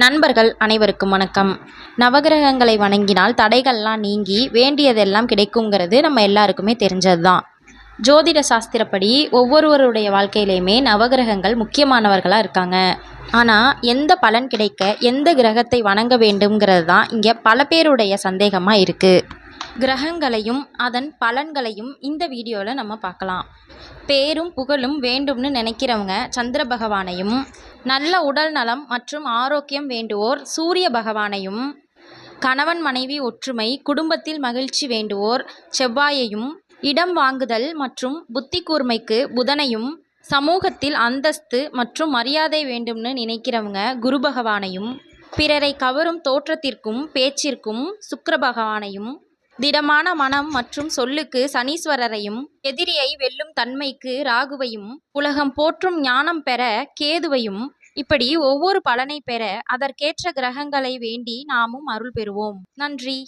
நண்பர்கள் அனைவருக்கும் வணக்கம். நவகிரகங்களை வணங்கினால் தடைகள்லாம் நீங்கி வேண்டியதெல்லாம் கிடைக்குங்கிறது நம்ம எல்லாருக்குமே தெரிஞ்சது தான் ஜோதிட சாஸ்திரப்படி ஒவ்வொருவருடைய வாழ்க்கையிலையுமே நவகிரகங்கள் முக்கியமானவர்களாக இருக்காங்க. ஆனால் எந்த பலன் கிடைக்க எந்த கிரகத்தை வணங்க வேண்டும்ங்கிறது தான் இங்கே பல பேருடைய சந்தேகமாக இருக்குது கிரகங்களையும் அதன் பலன்களையும் இந்த வீடியோவில் நம்ம பார்க்கலாம். பேரும் புகழும் வேண்டும்னு நினைக்கிறவங்க சந்திர பகவானையும் நல்ல உடல் நலம் மற்றும் ஆரோக்கியம் வேண்டுவோர் சூரிய பகவானையும் கணவன் மனைவி ஒற்றுமை குடும்பத்தில் மகிழ்ச்சி வேண்டுவோர் செவ்வாயையும் இடம் வாங்குதல் மற்றும் புத்தி கூர்மைக்கு புதனையும் சமூகத்தில் அந்தஸ்து மற்றும் மரியாதை வேண்டும்னு நினைக்கிறவங்க குரு பகவானையும் பிறரை கவரும் தோற்றத்திற்கும் பேச்சிற்கும் சுக்கர பகவானையும் திடமான மனம் மற்றும் சொல்லுக்கு சனீஸ்வரரையும் எதிரியை வெல்லும் தன்மைக்கு ராகுவையும் உலகம் போற்றும் ஞானம் பெற கேதுவையும் இப்படி ஒவ்வொரு பலனை பெற அதற்கேற்ற கிரகங்களை வேண்டி நாமும் அருள் பெறுவோம். நன்றி.